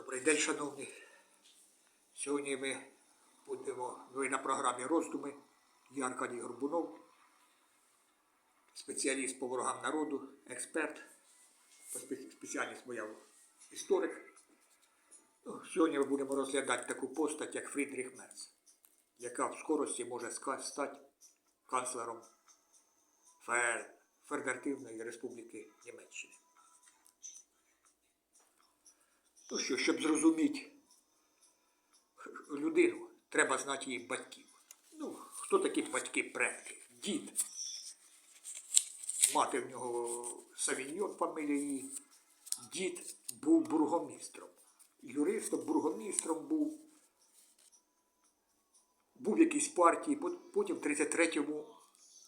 Добрий день, шановні. Сьогодні ми будемо ви на програмі роздуми. Я Аркадій Горбунов, спеціаліст по ворогам народу, експерт, спеціальність моя історик. Ну, сьогодні ми будемо розглядати таку постать, як Фрідріх Мерц, яка в скорості може стати канцлером Фе- Федеративної Республіки Німеччини. Ну що, щоб зрозуміти людину, треба знати її батьків. Ну, хто такі батьки предки? Дід. Мати в нього Савіньйон фамілія її. Дід був бургомістром. Юристом, бургомістром був. Був в якійсь партії, потім в 33-му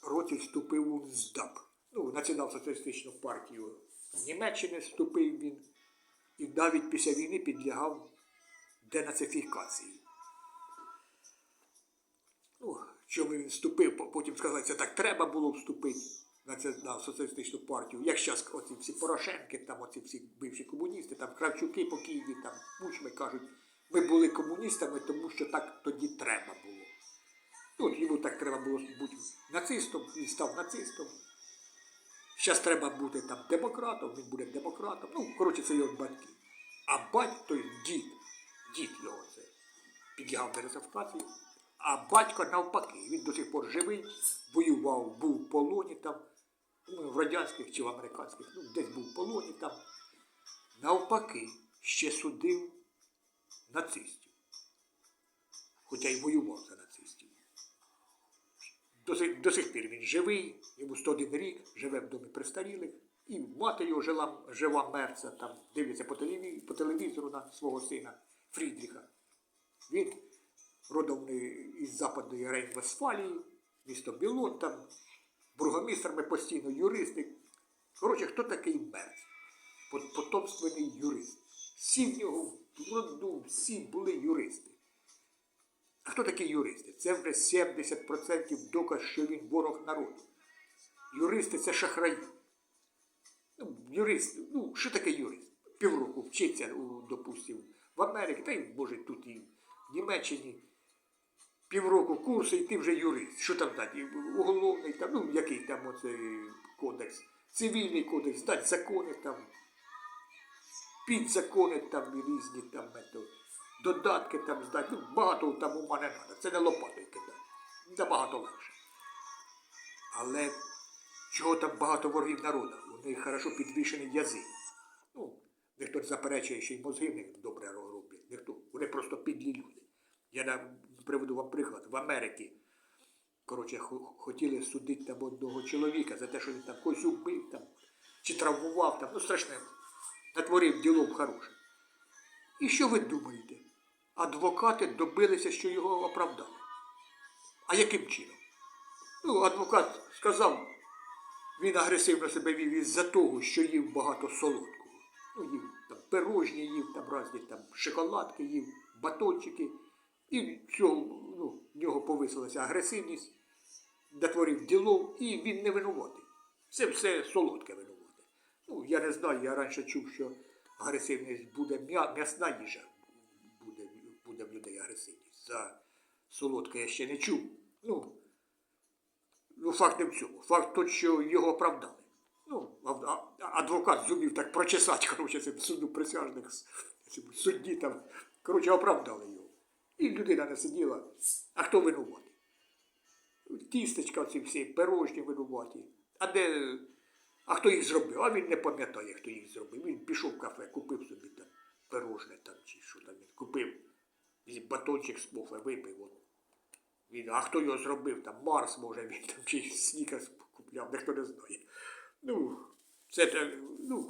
році вступив у НСДАП. Ну, Націонал-соціалістичну партію Німеччини вступив він і навіть після війни підлягав денацифікації. Ну, чому він вступив, потім сказали, це так треба було вступити на, це, на соціалістичну партію. Як зараз оці всі Порошенки, там оці всі бивші комуністи, там Кравчуки по Києві, там Кучми кажуть, ми були комуністами, тому що так тоді треба було. Ну, йому так треба було бути нацистом, він став нацистом. Зараз треба бути там демократом, він буде демократом. Ну, коротше, це його батьки. А батько, той дід, дід його це підлягав денацифікації, а батько навпаки, він до сих пор живий, воював, був в полоні там, ну, в радянських чи в американських, ну, десь був в полоні там. Навпаки, ще судив нацистів. Хоча й воював за нацистів. До сих, до сих пір він живий, йому 101 рік, живе в домі престарілих. І мати його жила, жива мерця, там дивиться по телевізору, по телевізору на свого сина Фрідріха. Він родом із Западної Рейн-Вестфалії, місто Білон, там бургомістрами постійно юристи. Коротше, хто такий мерц? Пот- Потомственний юрист. Всі в нього в роду, всі були юристи. А хто такі юристи? Це вже 70% доказ, що він ворог народу. Юристи це шахраї. Ну, юрист, ну, що таке юрист? Півроку вчиться, у, допустим, в Америці, та й може тут і в Німеччині. Півроку курсу, і ти вже юрист. Що там дати? Уголовний, там, ну, який там оце кодекс, цивільний кодекс, дати закони там, підзакони там різні там методи. Додатки там здати, ну багато там ума не треба, це не лопатою кидати. Набагато легше. Але чого там багато ворогів народу? У них хорошо підвішений язик. Ну, ніхто не заперечує, що й мозги в них добре роблять. Ніхто. Вони просто підлі люди. Я приведу вам приклад. В Америці, коротше, хотіли судити там одного чоловіка за те, що він там когось убив там, чи травмував там, ну страшне, натворив ділом хорошим. І що ви думаєте? Адвокати добилися, що його оправдали. А яким чином? Ну, адвокат сказав, він агресивно себе вів із-за того, що їв багато солодкого. Ну, їв там пирожні, їв там різні там шоколадки, їв батончики. І цього, ну, в нього повисилася агресивність, дотворив ділов, і він не винуватий. Це все солодке винувате. Ну, я не знаю, я раніше чув, що агресивність буде м'ясна їжа, буде, буде в людей агресивність. За солодке я ще не чув. Ну, ну факт не в цьому. Факт той, що його оправдали. Ну, адвокат зумів так прочесати, коротше, цим суду присяжних судді там, коротше, оправдали його. І людина не сиділа. А хто винуватий? Тістечка ці всі, пирожні винуваті. А де. А хто їх зробив? А він не пам'ятає, хто їх зробив. Він пішов в кафе, купив собі там пирожне там чи що там він купив. Батончик з кофе випив. От. Він, а хто його зробив? Там Марс, може, він там чи снікерс купляв, ніхто не знає. Ну, це ну,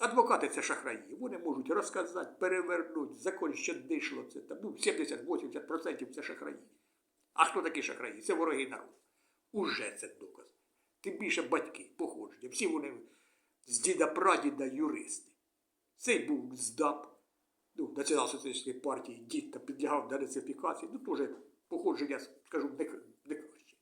адвокати це шахраї. Вони можуть розказати, перевернути, закон ще дишло. Це там, ну, 70-80% це шахраї. А хто такі шахраї? Це вороги народу. Уже це доказ. Тим більше батьки, походження. Всі вони з діда прадіда юристи. Цей був здап, ну, Націонал-соціалістичної партії, дід та підлягав денацифікації, ну теж походження, скажу, не, не краще.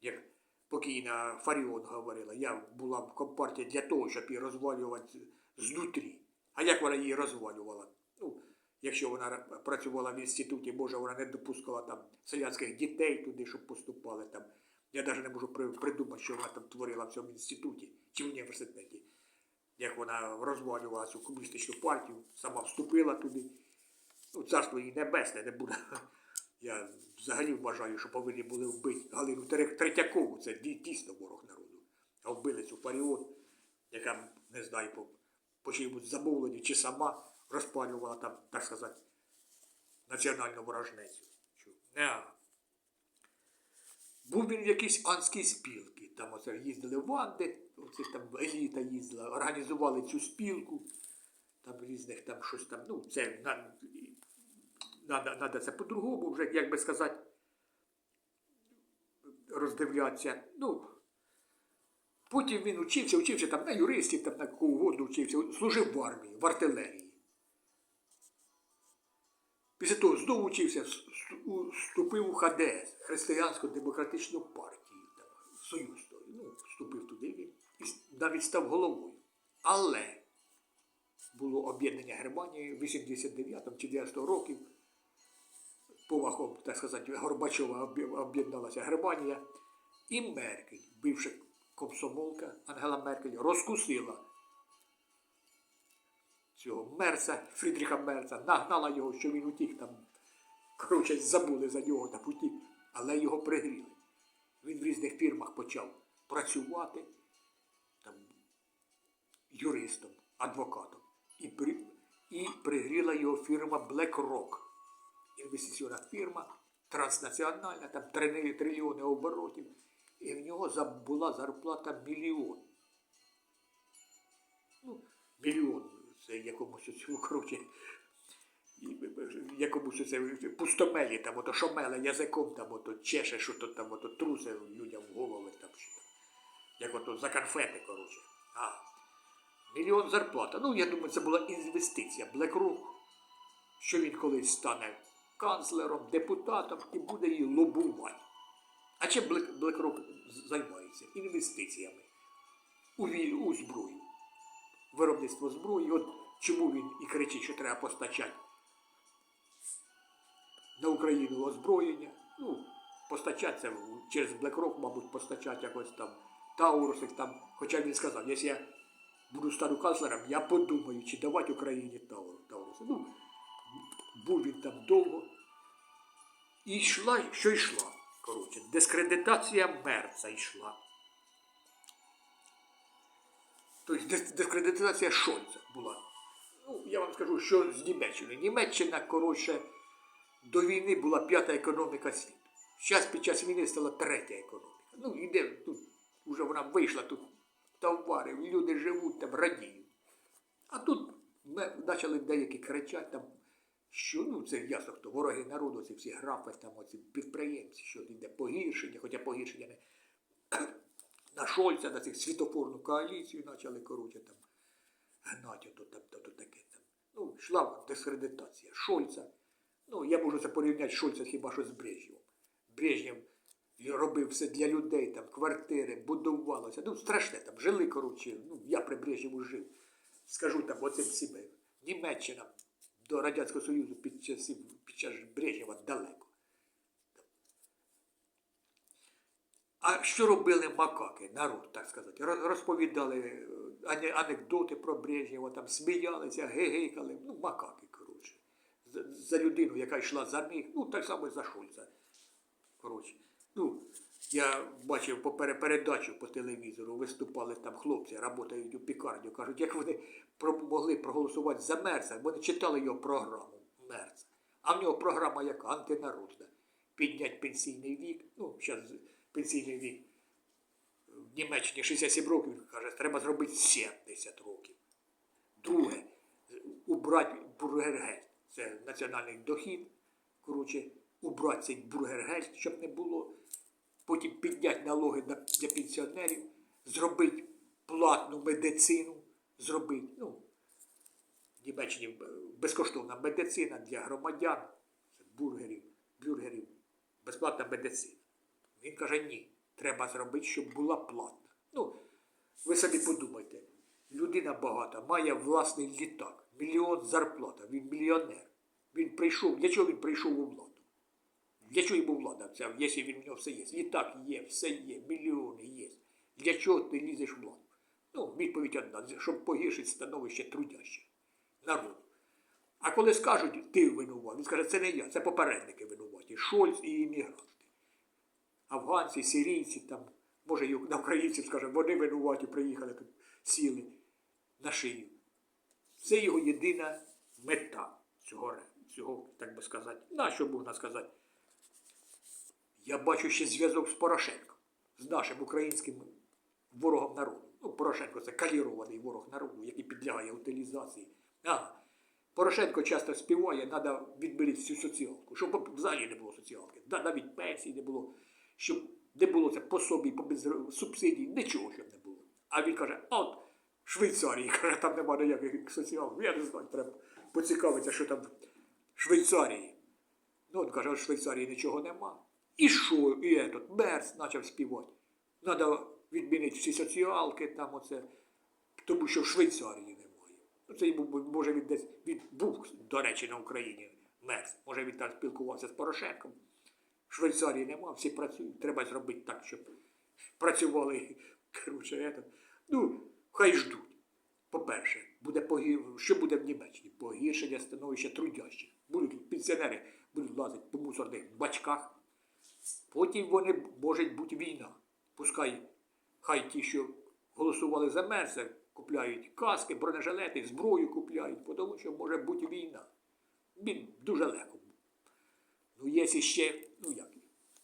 Як покійна Фаріон говорила, я була в компартії для того, щоб її розвалювати знутрі. А як вона її розвалювала? Ну, якщо вона працювала в інституті, може, вона не допускала там селянських дітей туди, щоб поступали там. Я навіть не можу придумати, що вона там творила в цьому інституті чи в університеті. Як вона розвалювала цю комуністичну партію, сама вступила туди. Ну, царство їй небесне не буде. Я взагалі вважаю, що повинні були вбити Галину Третьякову. Це дійсно ворог народу. А вбили цю паріон, яка, не знаю, по, по чиємусь замовленню, чи сама розпалювала там, так сказати, національну ворожнецю. Не. Був він в якійсь анській спілці. Там оце їздили в Анди, оце там еліта їздила, організували цю спілку, там різних там щось там, ну, це надо це по-другому, вже, як би сказати, роздивлятися. Ну, потім він учився, учився там на юристів, там на кого угодно учився, служив в армії, в артилерії. Після того знову вс- вступив у ХДС, Християнсько-демократичну партію, там, Союз. Ну, вступив туди він і навіть став головою. Але було об'єднання Германії в 89 чи 90 років. Повахом, так сказати, Горбачова об'єдналася Германія. І Меркель, бивша комсомолка Ангела Меркель, розкусила цього Мерца, Фрідріха Мерца, нагнала його, що він утік там. Коротше, забули за нього там утік, але його пригріли. Він в різних фірмах почав працювати там, юристом, адвокатом. І, при, і пригріла його фірма BlackRock. Інвестиційна фірма, транснаціональна, там три трильйони оборотів. І в нього була зарплата мільйон. Ну, мільйон це якомусь коротше. Якомусь це пустомелі, там ото шомеле язиком, там ото чеше, що то там ото трусе людям в голови там що там. Як ото за конфети, коротше. А, мільйон зарплата. Ну, я думаю, це була інвестиція. BlackRock, що він колись стане канцлером, депутатом і буде її лобувати. А чим BlackRock займається? Інвестиціями у, у зброю. Виробництво зброї. От чому він і кричить, що треба постачати на Україну озброєння. Ну, постачати це через BlackRock, мабуть, постачати якось там Таурусик там. Хоча він сказав, якщо я буду стану канцлером, я подумаю, чи давати Україні Тауру, Тауруси. Ну, був він там довго. І йшла, що йшла. Коротше, дискредитація мерца йшла. Тобто дискредитація Шольца була. Ну, я вам скажу, що з Німеччиною. Німеччина, коротше, до війни була п'ята економіка світу. Зараз під час війни стала третя економіка. Ну, іде тут, вже вона вийшла, тут товари, люди живуть там, радіють. А тут ми почали деякі кричати там, що ну це ясно, хто вороги народу, ці всі графи, там оці підприємці, що йде погіршення, хоча погіршення не на Шольца, на цих світофорну коаліцію почали коротше там гнати ото там, то, то таке там. Ну, йшла дискредитація Шольца. Ну, я можу це порівняти Шольца хіба що з Брежнєвим. Брежнєв робив все для людей, там, квартири, будувалося. Ну, страшне там, жили, коротше, ну, я при Брежнєву жив. Скажу там, оцим всім, Німеччина до Радянського Союзу під час, під час Брежнєва далеко. А що робили макаки, народ, так сказати? Розповідали е, анекдоти про Брежнєва, там сміялися, гегикали. Ну, макаки, коротше. За людину, яка йшла за них, ну, так само і за Шульца. Коротше. Ну, я бачив по пере- передачу по телевізору, виступали там хлопці, працюють у пікарні, кажуть, як вони могли проголосувати за Мерца, вони читали його програму Мерца. А в нього програма яка антинародна. Підняти пенсійний вік. Ну, зараз пенсійний вік в Німеччині 67 років, він каже, треба зробити 70 років. Друге, убрати бургергель. Це національний дохід. Коротше, убрати цей бургергель, щоб не було. Потім підняти налоги для пенсіонерів, зробити платну медицину, зробити. Ну, в Німеччині безкоштовна медицина для громадян, бургерів, бюргерів, безплатна медицина. Він каже, ні, треба зробити, щоб була платна. Ну, ви собі подумайте, людина багата, має власний літак, мільйон зарплата, він мільйонер. Він прийшов. Для чого він прийшов у владу? Для чого йому влада? Це, якщо він в нього все є. Літак є, все є, мільйони є. Для чого ти лізеш в владу? Ну, відповідь одна, щоб погіршити становище трудящих народу. А коли скажуть, ти винуват, він скаже, це не я, це попередники винуваті, Шольц і іммігранти. Афганці, сирійці, там, може, на українців скаже, вони винуваті, приїхали сіли на шию. Це його єдина мета цього, цього так би сказати. На що можна сказати? Я бачу ще зв'язок з Порошенком, з нашим українським ворогом народу. Ну, Порошенко це калірований ворог народу, який підлягає утилізації. А, Порошенко часто співає, треба відберіть всю соціалку, щоб взагалі не було соціалки, навіть пенсій не було, щоб не було це пособій, по безр- субсидій, нічого щоб не було. А він каже, от Швейцарії, каже, там немає ніяких соціалок. Я не знаю, треба поцікавитися, що там в Швейцарії. Ну, він каже, в Швейцарії нічого нема. І що, і этот, Мерс почав співати. Треба відмінити всі соціалки, там оце, тому що в Швейцарії немає. Ну, це може він десь він був, до речі, на Україні Мерс. Може він там спілкувався з Порошенком. В Швейцарії нема, всі працюють. Треба зробити так, щоб працювали. Коротше, это. Ну, хай ждуть. По-перше, буде погір... що буде в Німеччині? Погіршення становища трудящих. Будуть пенсіонери будуть лазити по мусорних бачках. Потім вони може бути війна. Пускай хай ті, що голосували за Мерса, купляють каски, бронежилети, зброю купляють, тому що може бути війна. Він дуже легко. Ну, є ще, ну як,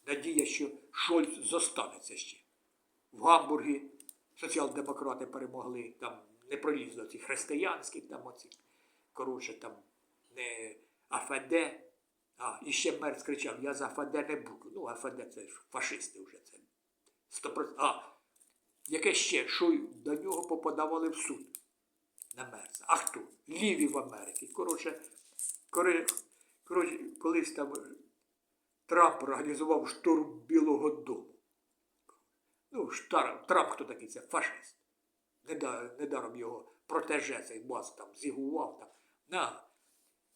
надія, що Шольц зостанеться ще. В Гамбургі соціал-демократи перемогли, там не пролізли ці християнські, там оці, коротше, там не АФД. А, і ще Мерц кричав, я за АФД не буду. Ну, АФД це ж фашисти вже це. 100%. А, яке ще, що до нього поподавали в суд на Мерца. А хто? Ліві в Америці. Коротше, коротше, колись там Трамп організував штурм Білого Дому. Ну, штар, Трамп хто такий? Це фашист. Неда- Недаром його протеже цей бас там зігував там. На.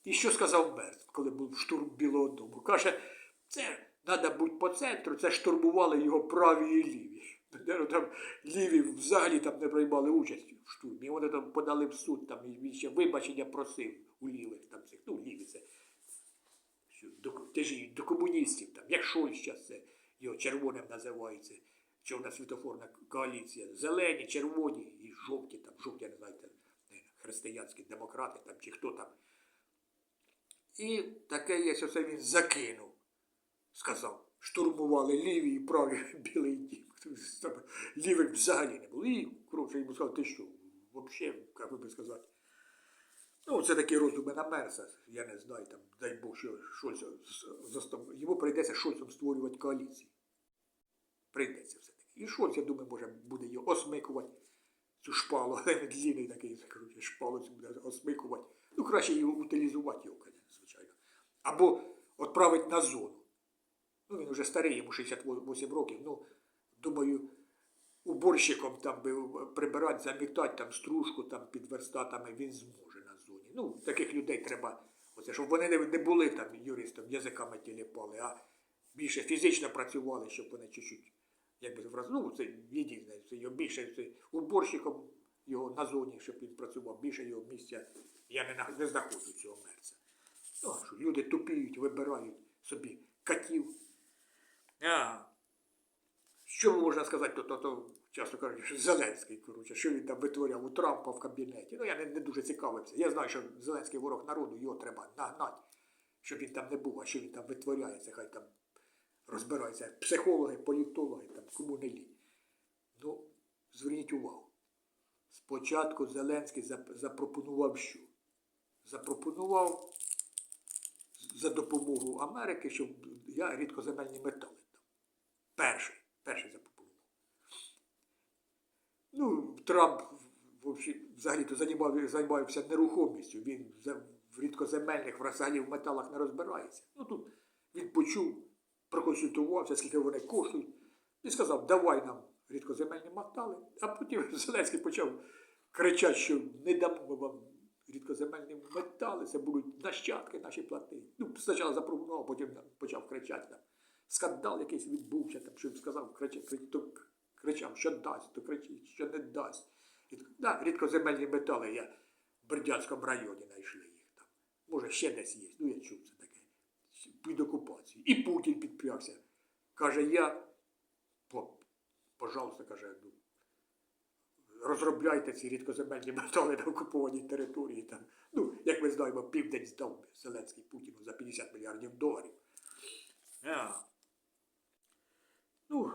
І що сказав Мерц, коли був штурм Білого Дому? Каже, це треба бути по центру, це штурмували його праві і ліві. Там ліві взагалі там не приймали участь в штурмі. Вони там подали в суд, там і він ще вибачення просив у лівих там цих, ну, ліві це до, теж і до комуністів, там, як Шольц зараз це його червоним називається, чорна світофорна коаліція. Зелені, червоні і жовті, там, жовті, я не знаю, е, християнські демократи там, чи хто там. І таке є, що це він закинув, сказав. Штурмували ліві і праві білий дім. Лівих взагалі не було. І, коротше, йому сказав, ти що, взагалі, як би сказати. Ну, це такі роздуми на Мерса. Я не знаю, там, дай Бог, що Шольц застав... йому прийдеться Шольцем створювати коаліції. Прийдеться все-таки. І Шольц, я думаю, може, буде його осмикувати, цю шпалу, але він длінний такий, коротше, шпалу цю буде осмикувати. Ну, краще його утилізувати його. Або відправити на зону. Ну, він вже старий, йому 68 років. Ну, думаю, уборщиком там би прибирати, замітати там стружку там під верстатами він зможе на зоні. Ну, таких людей треба, оце, щоб вони не, були там юристом, язиками тіліпали, а більше фізично працювали, щоб вони чуть-чуть, як би враз, ну, це єдине, це його більше це, уборщиком його на зоні, щоб він працював, більше його місця я не, не знаходжу цього мерця. Ну, а що люди тупіють, вибирають собі котів. А, що можна сказати, то, то, то часто кажуть, що Зеленський, коротше, що він там витворяв у Трампа в кабінеті. Ну, я не, не дуже цікавився. Я знаю, що Зеленський ворог народу, його треба нагнати, щоб він там не був, а що він там витворяється, хай там розбираються психологи, політологи, там, кому не лінь. Ну, зверніть увагу. Спочатку Зеленський запропонував що? Запропонував за допомогу Америки, щоб я рідкоземельні метали. Перший, перший запропонував. Ну, Трамп взагалі- взагалі-то займався нерухомістю. Він в рідкоземельних взагалі в металах не розбирається. Ну тут він почув, проконсультувався, скільки вони коштують, і сказав, давай нам рідкоземельні метали. А потім Зеленський почав кричати, що не дамо вам рідкоземельні скандали, це будуть нащадки наші платити. Ну, спочатку запропонував, потім почав кричати там. Скандал якийсь відбувся, там, що він сказав, кричав, то кричав, що дасть, то кричить, що не дасть. І, да, рідкоземельні метали я в Бердянському районі знайшли їх там. Може, ще десь є. Ну, я чув це таке. Під окупацію. І Путін підпрягся. Каже, я, пожалуйста, каже, ну, розробляйте ці рідкоземельні метали на окупованій території. Там. Ну, як ми знаємо, південь здав Зеленський Путіну за 50 мільярдів доларів. А. Ну,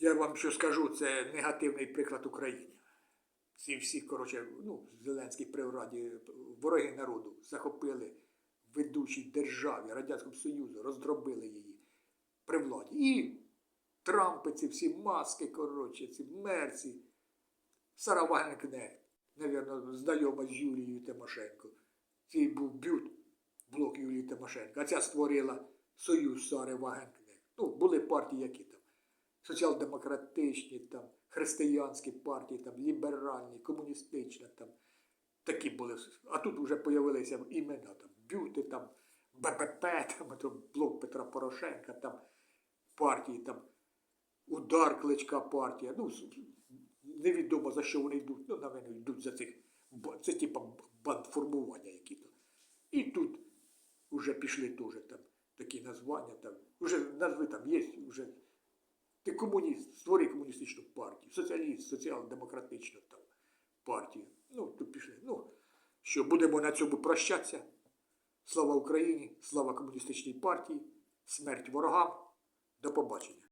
я вам що скажу, це негативний приклад України. Ці всі, коротше, ну, Зеленський при владі, вороги народу захопили ведучій державі, Радянському Союзу, роздробили її при владі. І Трампи, ці всі маски, коротше, ці мерці, Сара Вагенкнехт, навірно, знайома з Юлією Тимошенко. Цей був бют, блок Юлії Тимошенко, а ця створила Союз Сари Вагенкнехт. Ну, були партії, які там соціал-демократичні, там, християнські партії, там, ліберальні, комуністичні, там, такі були. А тут вже з'явилися імена, там, бюти, там, БПП, там, то блок Петра Порошенка, там, партії, там, удар кличка партія. Ну, невідомо за що вони йдуть. Ну, на мене йдуть за цих, це типа бандформування які-то. І тут вже пішли теж там такі названня, там, вже назви там є, вже ти комуніст, створи комуністичну партію, соціаліст, соціал-демократичну там партію. Ну, тут пішли. Ну, що будемо на цьому прощатися. Слава Україні, слава комуністичній партії, смерть ворогам. До побачення.